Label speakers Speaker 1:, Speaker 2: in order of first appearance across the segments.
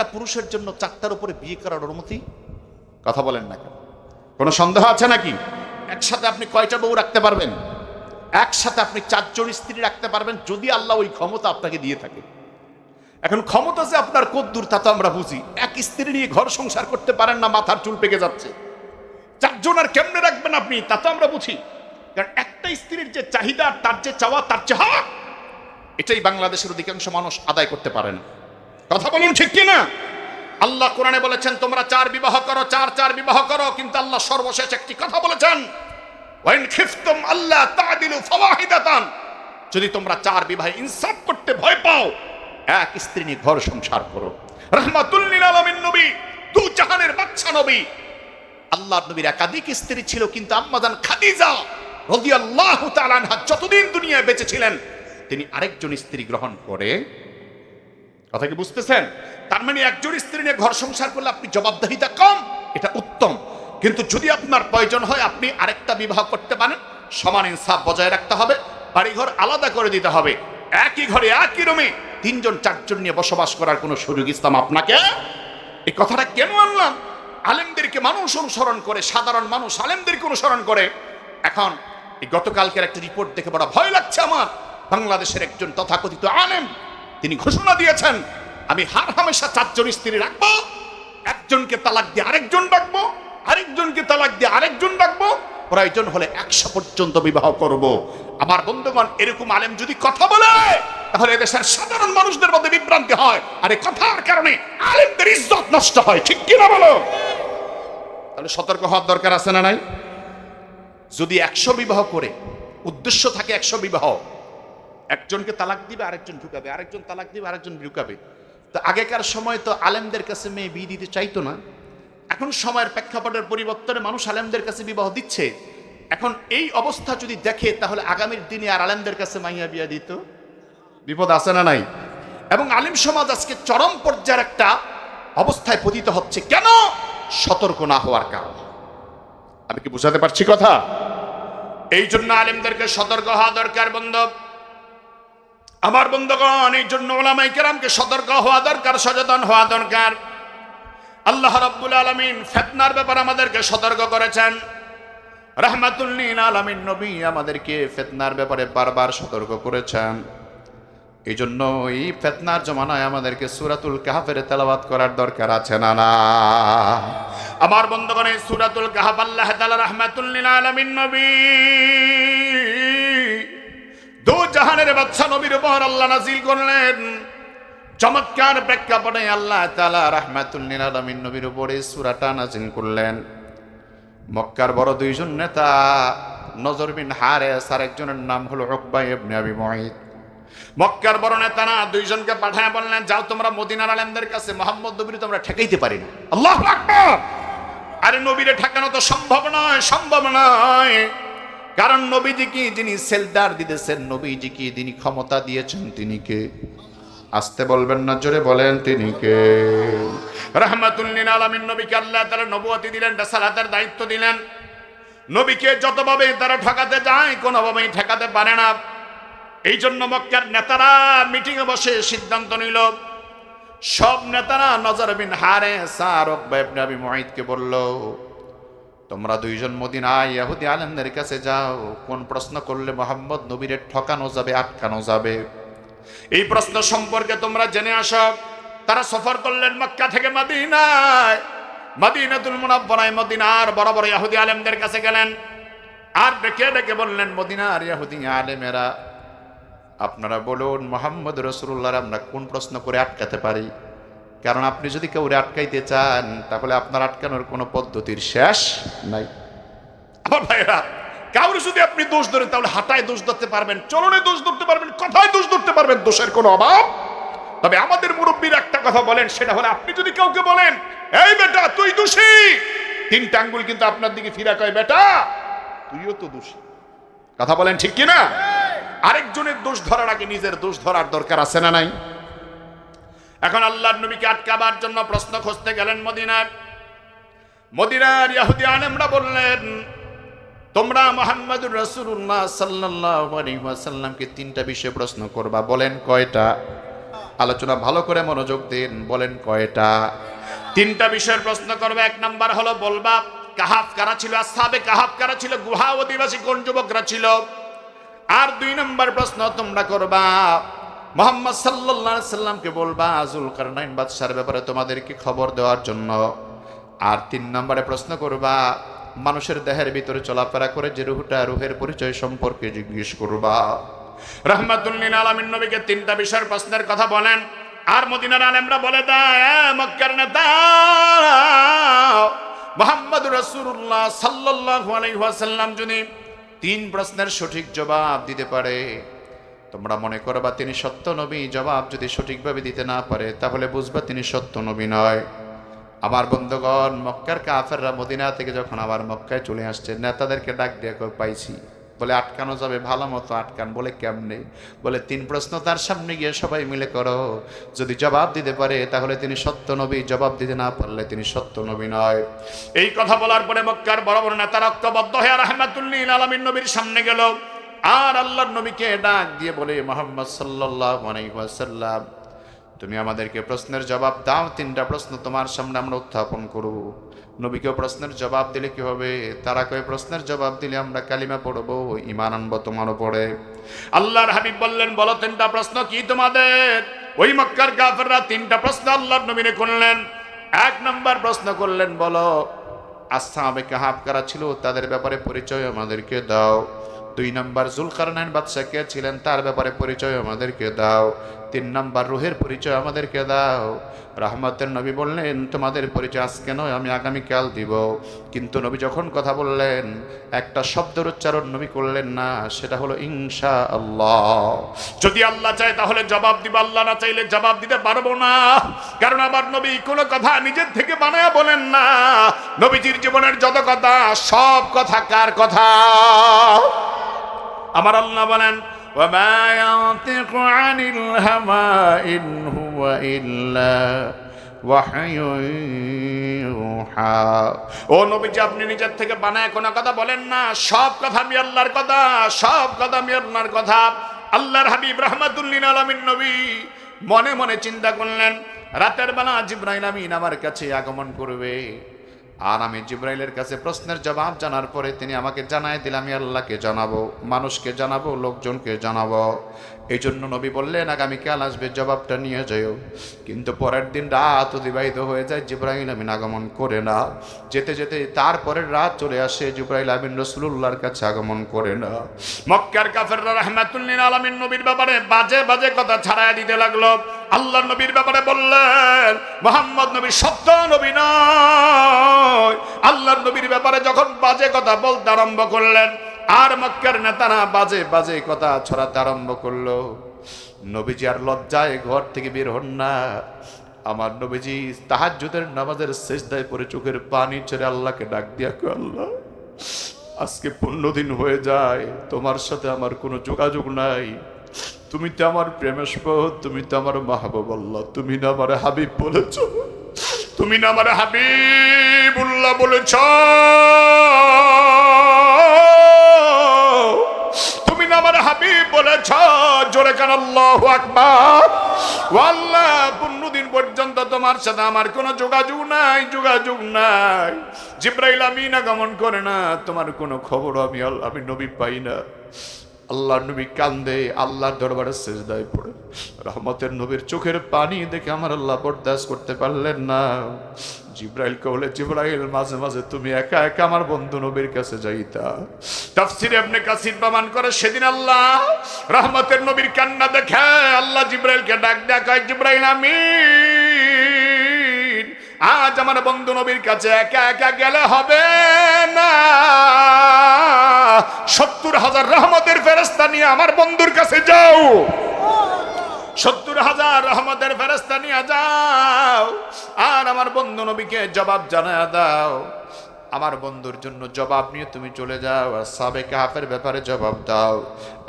Speaker 1: একটা পুরুষের জন্য চারটার উপরে বিয়ে করার অনুমতি? কথা বলেন না কেন? কোনো সন্দেহ আছে নাকি? একসাথে আপনি কয়টা বউ রাখতে পারবেন? একসাথে আপনি চারজন স্ত্রী রাখতে পারবেন যদি আল্লাহ ওই ক্ষমতা আপনাকে দিয়ে থাকে। এখন ক্ষমতা যে আপনার কদ্দূর, তা তো আমরা বুঝি। এক স্ত্রী নিয়ে ঘর সংসার করতে পারেন না, মাথার চুল পেকে যাচ্ছে। চারজন আর কেমনে রাখবেন আপনি, তা তো আমরা বুঝি। কারণ একটা স্ত্রীর যে চাহিদা, তার যে চাওয়া, তার যে হক এটাই বাংলাদেশের অধিকাংশ মানুষ আদায় করতে পারে না। কথা বলুন ঠিক কি না আল্লাহ কোরআনে বলেছেন, তোমরা চার বিবাহ করো, চার চার বিবাহ করো, কিন্তু আল্লাহ সর্বশেষ একটি কথা বলেছেন, ওয়াইন খিফতুম আল্লাহ তাদিলু ফাওয়াহিদাতান যদি তোমরা চার বিবাহে ইনসাফ করতে ভয় পাও, এক স্ত্রী নিয়ে ঘর সংসার করো। রহমাতুল লিল আলামিন নবী, দু জাহানের বাদশা নবী। আল্লাহর নবীর একাধিক স্ত্রী ছিল, কিন্তু আম্মাজান খাদিজা রাদিয়াল্লাহু তাআলা আনহা যতদিন দুনিয়ায় বেঁচে ছিলেন, তিনি আরেকজন স্ত্রী গ্রহণ করে কথা কি বুঝতেছেন? তার মানে একজন স্ত্রী নিয়ে ঘর সংসার করলে আপনি জবাবদাহিতা কম? এটা উত্তম। কিন্তু যদি আপনার প্রয়োজন হয়, আপনি আরেকটা বিবাহ করতে পারেন। সমান ইনসাফ বজায় রাখতে হবে। বাড়িঘর আলাদা করে দিতে হবে। একই ঘরে, একই রুমে তিনজন, চারজন নিয়ে বসবাস করার কোনো সুযোগ ইসলাম আপনাকে? এই কথাটা কেন আনলাম? আলেমদেরকে মানুষ অনুসরণ করে, সাধারণ মানুষ আলেমদেরকে অনুসরণ করে। এখন এই গতকালকের একটা রিপোর্ট দেখে বড় ভয় লাগছে আমার। বাংলাদেশের একজন তথাকথিত আলেম তিনি ঘোষণা দিয়েছেন, আমি হার হামেশা চারজন স্ত্রী রাখব, একজনকে তালাক দিয়ে আরেকজন ডাকবো, আরেকজনকে তালাক দিয়ে আরেকজন ডাকবো, প্রয়োজন হলে একশো পর্যন্ত বিবাহ করব। আমার বন্ধুগণ, এরকম আলেম যদি কথা বলে, তাহলে দেশের সাধারণ মানুষদের মধ্যে বিভ্রান্তি হয়। আর এই কথার কারণে আলেমদের ইজ্জত নষ্ট হয়। ঠিক কিনা বলো? তাহলে সতর্ক হওয়ার দরকার আছে না নাই? যদি একশো বিবাহ করে, উদ্দেশ্য থাকে একশো বিবাহ একজনকে তালাক দিবে, আরেকজন ঢুকাবে, আরেকজন তালাক দিবে, আরেকজন ঢুকাবে। তো আগেকার সময় তো আলেমদের কাছে মেয়ে বিয়ে দিতে চাইতো না। এখন সময়ের প্রেক্ষাপটের পরিবর্তনে মানুষ আলেমদের কাছে বিবাহ দিচ্ছে। এখন এই অবস্থা যদি দেখে, তাহলে আগামীর দিনে আর আলেমদের কাছে মাইয়া বিয়া দিত? বিপদ আছে না নাই? এবং আলিম সমাজ আজকে চরম পর্যায়ের একটা অবস্থায় পতিত হচ্ছে। কেন? সতর্ক না হওয়ার কারণে। আমি কি বুঝাতে পারছি কথা? এই জন্য আলিমদেরকে সতর্ক হওয়া দরকার বন্ধু। আমার বন্ধুগণ, এই জন্য ওলামাই কেরামকে সতর্ক হওয়া দরকার, সচেতন হওয়া দরকার। আল্লাহ রাব্বুল আলামিন ফেতনার ব্যাপারে আমাদেরকে সতর্ক করেছেন। রাহমাতুল্লিন আলামিন নবী আমাদেরকে ফেতনার ব্যাপারে বারবার সতর্ক করেছেন। এই জন্য এই ফেতনার জমানায় আমাদেরকে সুরাতুল কাহাফের তেলাবাত করার দরকার আছে না না? আমার বন্ধুগণ, এই সুরাতুল কাহাফ আল্লাহ তাআলা রাহমাতুল্লিন আলামিন নবী দু জাহানের বাচ্চা নবীর উপর আল্লাহ নাজিল করলেন। চমৎকার প্রেক্ষাপটে আল্লাহ তাআলা রাহমাতুল্লিল আলামিন নবীর উপরে সূরাটা নাজিল করলেন। মক্কার বড় দুইজন নেতা, নজর বিন হারেস আর একজনের নাম হলো ইবনে আবি মুঈদ। মক্কার বড় নেতারা দুইজনকে পাঠায় বললেন, যাও তোমরা মদিনার আলেমদের কাছে মোহাম্মদ নবীর তোমরা ঠেকাইতে পারি না। আল্লাহু আরে নবীরে ঠেকানো তো সম্ভব নয় সম্ভব নয়। কারণ নবীজি কি? যিনি সেলদার দিতেছেন, নবীজি কি? যিনি ক্ষমতা দিয়েছেন, তিনি কে? আসতে বলবেন না, জোরে বলেন, তিনি কে? রহমাতুল্লিন আলামিন, নবীকে আল্লাহ তারা নবুয়তি দিলেন, রাসালাতের দায়িত্ব দিলেন। নবীকে যতভাবে তারা ঠকাতে যায়, কোনোভাবেই ঠেকাতে পারে না। এই জন্য মক্কার নেতারা মিটিংয়ে বসে সিদ্ধান্ত নিল। সব নেতারা নজর বিন হারে সারক ইবনে মুঈদকে বলল তোমরা দুইজন মদিনায় ইহুদি আলেমদের কাছে যাও। কোন প্রশ্ন করলে মোহাম্মদ নবীরে ঠকানো যাবে, আটকানো যাবে? এই প্রশ্ন সম্পর্কে তোমরা জেনে আসো। তারা সফর করলেন মক্কা থেকে মদিনায়। মদিনাতুল মুনাব্বরায়, মদিনার বড় বড় ইহুদি আলেমদের কাছে গেলেন। আর ডেকে ডেকে বললেন, মদিনার ইহুদি আলেমেরা, আপনারা বলুন মোহাম্মদ রসুল্লাহ আমরা কোন প্রশ্ন করে আটকাতে পারি? কারণ আপনি যদি কেউ আটকাইতে চান, তাহলে আপনার আটকানোর কোনো পদ্ধতির শেষ নাই। আমার ভাইরা কাউর যদি আপনি দোষ ধরেন, তাহলে হাঁটায় দোষ ধরতে পারবেন, চলনে দোষ ধরতে পারবেন, কথায় দোষ ধরতে পারবেন, দোষের কোনো অভাব। তবে আমাদের মুরব্বীর একটা কথা বলেন, সেটা হলে আপনি যদি কাউকে বলেন, এই বেটা, তুই দোষী! তিনটা আঙ্গুল কিন্তু আপনার দিকে ফিরা কয়, বেটা, তুইও তো দোষী। কথা বলেন ঠিক কি না আরেকজনের দোষ ধরার আগে নিজের দোষ ধরার দরকার আছে না নাই? এখন আল্লাহর নবীকে আটকাবার জন্য প্রশ্ন খুঁজতে গেলেন মদিনার। মদিনার ইয়াহুদি আলেমরা বললেন, তোমরা মোহাম্মদুর রসুল্লাহ সাল্লাহ আলাইহি ওয়াসাল্লামকে তিনটা বিষয়ে প্রশ্ন করবা। বলেন কয়টা? আলোচনা ভালো করে মনোযোগ দিন। বলেন কয়টা? তিনটা বিষয়ের প্রশ্ন করবে। এক নাম্বার হলো, বলবা, কাহাফ কারা ছিল? আসাবে কাহাফ কারা ছিল? গুহা অধিবাসী কোন যুবকরা ছিল? আর দুই নম্বর প্রশ্ন, তোমরা করবা মোহাম্মদ আলাইহি সাল্লামকে বলবা আজুল কারনাইন বাদশার ব্যাপারে তোমাদেরকে খবর দেওয়ার জন্য। আর তিন নম্বরে প্রশ্ন করবা, মানুষের দেহের ভিতরে চলাফেরা করে যে রুহটা রুহের পরিচয় সম্পর্কে জিজ্ঞেস করবা। রহমাতুল্লিন আলমিন নবীকে তিনটা বিষয়ের প্রশ্নের কথা বলেন। আর মদিনার আলেমরা বলে দেয়, "এ মক্কার নেতা, মোহাম্মদ রসুল্লাহ সাল্লাহ আলাইহাসাল্লাম যদি তিন প্রশ্নের সঠিক জবাব দিতে পারে তোমরা মনে করবা তিনি সত্য নবী, জবাব যদি সঠিকভাবে দিতে না পারে, তাহলে বুঝবা তিনি সত্য নবী নয়। আমার বন্ধুগণ, মক্কার কাফেররা মদিনা থেকে যখন আবার মক্কায় চলে আসছে, নেতাদেরকে ডাক দিয়ে পাইছি। বলে, আটকানো যাবে, ভালো মতো আটকান। বলে, কেমনে? বলে, তিন প্রশ্ন তার সামনে গিয়ে সবাই মিলে করো। যদি জবাব দিতে পারে, তাহলে তিনি সত্য নবী, জবাব দিতে না পারলে তিনি সত্য নবী নয়। এই কথা বলার পরে মক্কার বড় বড় নেতা রক্তবদ্ধ হয়ে রহমাতুল্লিন আলমিন নবীর সামনে গেল। আর আল্লাহর নবীকে ডাক দিয়ে বলে, মোহাম্মদ সাল্লাহ তুমি আমাদেরকে প্রশ্নের জবাব দাও, তিনটা প্রশ্ন তোমার সামনে আমরা উত্থাপন করব। নবীকেও প্রশ্নের জবাব দিলে কি হবে? তারা কয়ে প্রশ্নের জবাব দিলে আমরা কালিমা পড়ব ইমান আনব তোমারও পড়ে আল্লাহর হাবিব বললেন, বলো, তিনটা প্রশ্ন কি তোমাদের? ওই মক্কার কাফেররা তিনটা প্রশ্ন আল্লাহর নবীনে করলেন। এক নম্বর প্রশ্ন করলেন, বলো আসাবে কাহাব কারা ছিল? তাদের ব্যাপারে পরিচয় আমাদেরকে দাও। দুই নম্বর জুলকারনাইন বাদশাহ কে ছিলেন তার ব্যাপারে পরিচয় আমাদেরকে দাও। তিন নম্বর রুহের পরিচয় আমাদেরকে দাও। রহমতের নবী বললেন, তোমাদের পরিচয় আজকে নয়, আমি আগামীকাল দিব। কিন্তু নবী যখন কথা বললেন, একটা শব্দের উচ্চারণ নবী করলেন না, সেটা হলো ইনশা আল্লাহ যদি আল্লাহ চায় তাহলে জবাব দিব, আল্লাহ না চাইলে জবাব দিতে পারব না। কারণ আমার নবী কোনো কথা নিজের থেকে বানায় বলেন না। নবীজির জীবনের যত কথা, সব কথা কার কথা? আমার আল্লাহ বলেন وما ينطق عن الهوى إن هو إلا وحي يوحى ও নবীজি আপনি নিজের থেকে বানায় কোনো কথা বলেন না সব কথা আমি আল্লাহর কথা সব কথা আমি আল্লাহর কথা আল্লাহর হাবিব রহমাতুল্লিন আলমিন নবী মনে মনে চিন্তা করলেন রাতের বেলা জিব্রাইল আমিন আমার কাছে আগমন করবে আর আমি জিব্রাইলের কাছে প্রশ্নের জবাব জানার পরে তিনি আমাকে জানায় দিলে আমি আল্লাহকে জানাব, মানুষকে জানাব, লোকজনকে জানাব। এই জন্য নবী বললেন আগামীকাল আসবে, জবাবটা নিয়ে যাও কিন্তু পরের দিন রাত অতিবাহিত হয়ে যায়, জিব্রাইল আমিন আগমন করে না। যেতে যেতে তারপরের রাত চলে আসে জিব্রাহিল আমিন রসুল্লাহর কাছে আগমন করে না। মক্কার কাফেররা রহমাতুল্লিন আলমিন নবীর ব্যাপারে বাজে বাজে কথা ছাড়াই দিতে লাগল। আল্লাহ নবীর ব্যাপারে বললেন, মোহাম্মদ নবী সত্য নবী নয় আল্লাহর নবীর ব্যাপারে যখন বাজে কথা বলতে আরম্ভ করলেন, আর মক্কার নেতারা বাজে বাজে কথা ছড়াতে আরম্ভ করল। নবীজি আর লজ্জায় ঘর থেকে বের হন না। আমার নবীজি তাহাজ্জুদের নামাজের শেষ দায় পরে চোখের পানি ছেড়ে আল্লাহকে ডাক দিয়া আল্লাহ, আজকে পনেরো দিন হয়ে যায়, তোমার সাথে আমার কোনো যোগাযোগ নাই। তুমি তো আমার প্রেমেশ তুমি তো আমার মাহবুব আল্লাহ, তুমি না আমার হাবিব বলেছ। তুমি না আমার হাবিবুল্লাহ বলেছ তুমি না আমার হাবিব বলেছ জোরে কান, আল্লাহু আকবার। আল্লাহ দিন পর্যন্ত তোমার সাথে আমার কোনো যোগাযোগ নাই যোগাযোগ নাই। জিব্রাইল আমিন আগমন করে না, তোমার কোনো খবর আমি আমি নবী পাই না। আল্লাহ নবী কান্দে, আল্লাহর দরবারে সেজদায় পড়ে। রহমতের নবীর চোখের পানি দেখে আমার আল্লাহ বরদাস্ত করতে পারলেন না। জিব্রাইলকে বলে, জিব্রাইল, মাঝে মাঝে তুমি একা একা আমার বন্ধু নবীর কাছে যাইতা। তাফসিরে আপনি কাসির প্রমাণ করে, সেদিন আল্লাহ রহমতের নবীর কান্না দেখে আল্লাহ জিব্রাইলকে ডাক দেয়া কয়, জিব্রাইল আমিন, আজ আমার বন্ধু নবীর কাছে একা একা গেলে হবে না। সত্তর হাজার রহমতের ফেরস্তা নিয়ে আমার বন্ধুর কাছে যাও। সত্তর হাজার রহমতের ফেরস্তা নিয়ে যাও। আর আমার বন্ধু নবীকে জবাব জানায় দাও। আমার বন্ধুর জন্য জবাব নিয়ে তুমি চলে যাও আর সাবে কাফের ব্যাপারে জবাব দাও।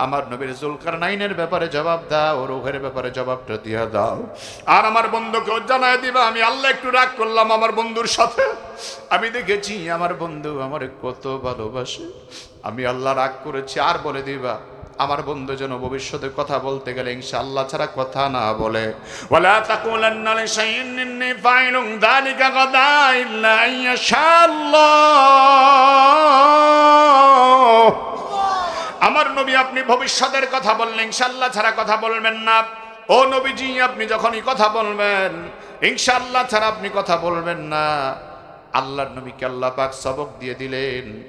Speaker 1: আমার নবীর জুলকার নাইনের ব্যাপারে জবাব দাও, রোহের ব্যাপারে জবাবটা দিয়ে দাও। আর আমার বন্ধুকেও জানায় দিবা, আমি আল্লাহ একটু রাগ করলাম আমার বন্ধুর সাথে। আমি দেখেছি আমার বন্ধু আমার কত ভালোবাসে। আমি আল্লাহ রাগ করেছি, আর বলে দিবা আমার বন্ধু যেন ভবিষ্যতে কথা বলতে গেলে ইনশাআল্লাহ ছাড়া কথা না বলে। আমার নবী আপনি ভবিষ্যতের কথা বললেন, ইনশাআল্লাহ ছাড়া কথা বলবেন না। ও নবীজি, আপনি যখনই কথা বলবেন, ইনশাআল্লাহ ছাড়া আপনি কথা বলবেন না। আল্লাহর নবীকে আল্লাহ পাক সবক দিয়ে দিলেন।